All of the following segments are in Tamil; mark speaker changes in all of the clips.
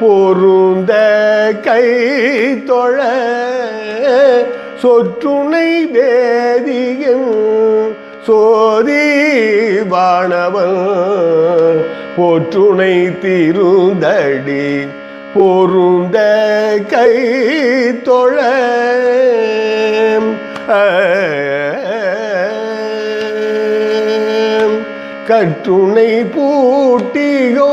Speaker 1: பொருந்த கை தொழ சொற்றுனை வேதியும் சோதி வாணவன் போற்றுணை திருந்தடி பொருந்த கை தொழ கற்றுணை பூட்டியோ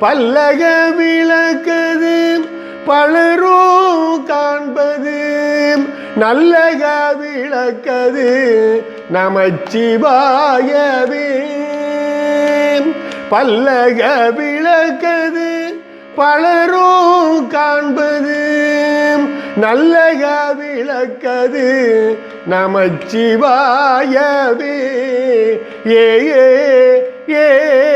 Speaker 1: பல்லக விளக்கது பலரும் காண்பது. நல்லக விளக்கது நமச்சிவாயவே. பல்லக விளக்கது பலரும் காண்பது. நல்லக விளக்கது நமச்சிவாயவே. ஏ ஏ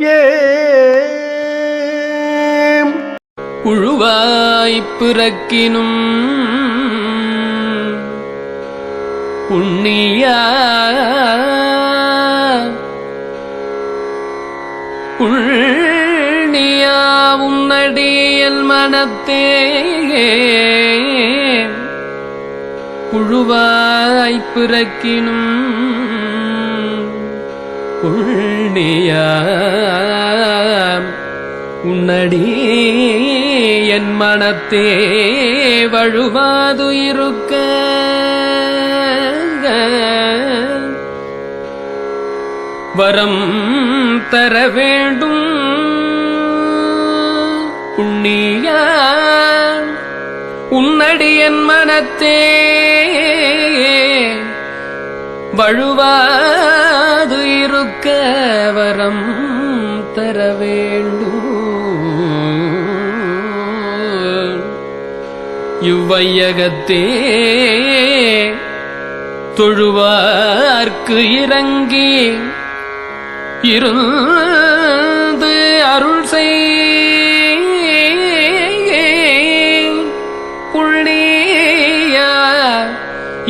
Speaker 1: ஏ ஏ
Speaker 2: புழுவாய்ப் பிறக்கினும் புண்ணியா. புண்ணியா உன்னடியல் மனத்தே. புழுவாய்ப் பிறக்கினும் புண்ணியா உன்னடி என் மனத்தே வழுவாது இருக்க வரம் தர வேண்டும். புண்ணிய உன்னடி என் மனத்தே வழுவா மனது இருக்க வரம் தர வேண்டும். இவ்வையகத்தே தொழுவார்க்கு இறங்கி இருந்து அருள் செய்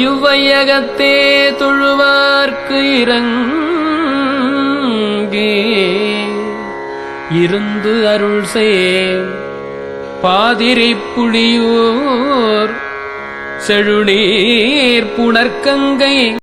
Speaker 2: இவ்வையகத்தே தொழுவார்க்கு இறங்கி இருந்து அருள் செய் பாதிரை புளியூர் செழுநீர் புணர்கங்கை